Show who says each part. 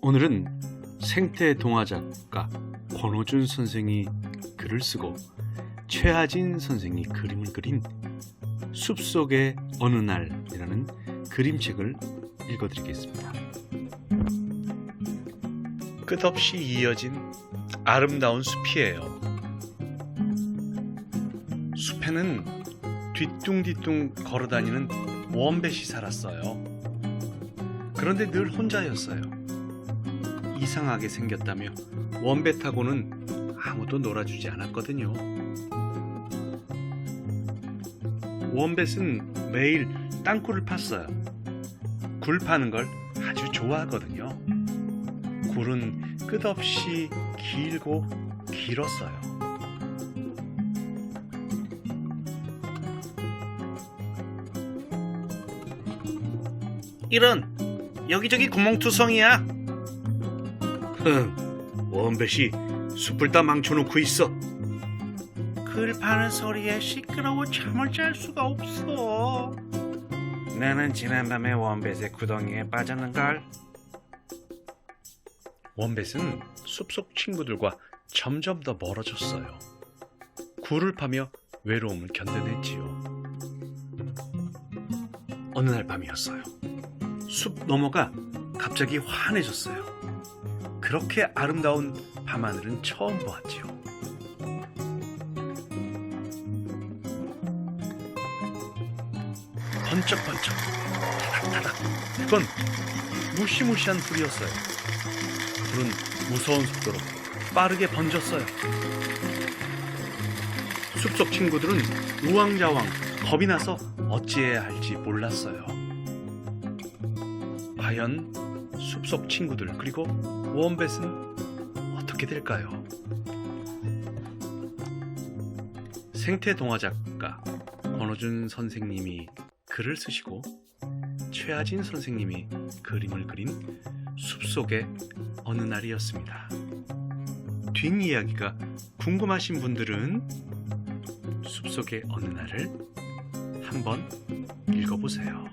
Speaker 1: 오늘은 생태 동화 작가 권호준 선생이 글을 쓰고 최하진 선생이 그림을 그린 숲속의 어느 날이라는 그림책을 읽어드리겠습니다. 끝없이 이어진 아름다운 숲이에요. 숲에는 뒤뚱뒤뚱 걸어다니는 원뱃이 살았어요. 그런데 늘 혼자였어요. 이상하게 생겼다며 원뱃하고는 아무도 놀아주지 않았거든요. 원뱃은 매일 땅굴을 팠어요. 굴 파는 걸 아주 좋아하거든요. 굴은 끝없이 길고 길었어요. 이런 여기저기 구멍투성이야. 흥, 원뱃이 숲을 다 망쳐놓고 있어. 글 파는 소리에 시끄러워 잠을 잘 수가 없어. 나는 지난밤에 원뱃의 구덩이에 빠졌는걸. 원뱃은 숲속 친구들과 점점 더 멀어졌어요. 굴을 파며 외로움을 견뎌냈지요. 어느 날 밤이었어요. 숲 너머가 갑자기 환해졌어요. 그렇게 아름다운 밤하늘은 처음 보았지요. 번쩍번쩍, 타닥타닥. 그건 무시무시한 불이었어요. 불은 무서운 속도로 빠르게 번졌어요. 숲속 친구들은 우왕좌왕 겁이 나서 어찌해야 할지 몰랐어요. 과연 숲속 친구들 그리고 원뱃은 어떻게 될까요? 생태 동화 작가 권호준 선생님이 글을 쓰시고 최하진 선생님이 그림을 그린 숲속의 어느 날이었습니다. 뒷이야기가 궁금하신 분들은 숲속의 어느 날을 한번 읽어보세요.